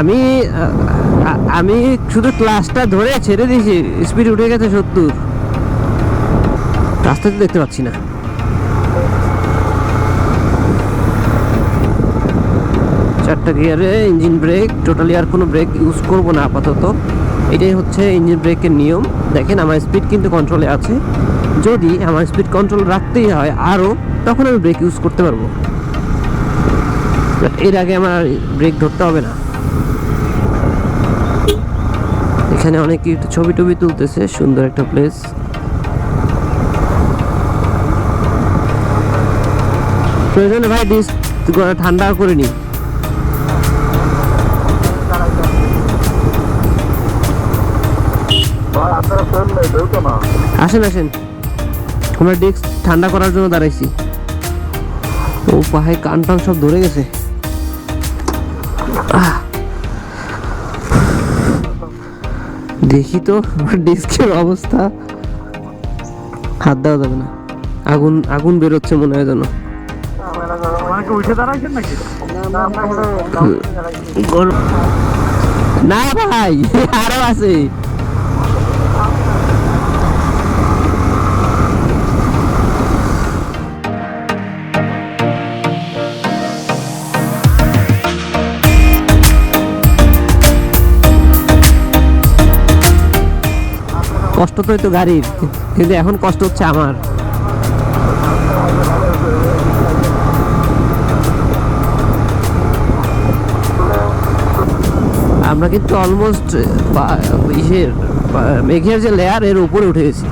আমি আমি শুধু ক্লাসটা ধরে ছেড়ে দিয়েছি স্পিড উঠে গেছে সত্তর। রাস্তাতে দেখতে পাচ্ছি না। চারটা গিয়ারে ইঞ্জিন ব্রেক টোটালি আর কোনো ব্রেক ইউজ করব না আপাতত। এটাই হচ্ছে ইঞ্জিন ব্রেকের নিয়ম। দেখেন, আমার স্পিড কিন্তু কন্ট্রোলে আছে। যদি আমার স্পিড কন্ট্রোল রাখতেই হয় আরও তখন আমি ব্রেক ইউজ করতে পারব। এর আগে আমার ব্রেক ধরতে হবে না। এখানে অনেকে ছবি টবি তুলতেছে, সুন্দর একটা প্লেস প্রয়োজনে ভাই ডিস ঠান্ডা করে নি আসেন আসেন। আমরা ডিস্ক ঠান্ডা করার জন্য দাঁড়াইছি। ও পায়ে কান টান সব ধরে গেছে। আহ। দেখি তো ডিস্কের অবস্থা। হাত দেওয়া যাবে না। আগুন আগুন বেরোচ্ছে মনে হয় যেন। না ভাই আরও আছে। কষ্ট তো হয়তো গাড়ির, কিন্তু এখন কষ্ট হচ্ছে আমার। আমরা কিন্তু অলমোস্ট ইসের মেঘের যে লেয়ার এর উপরে উঠে গেছি।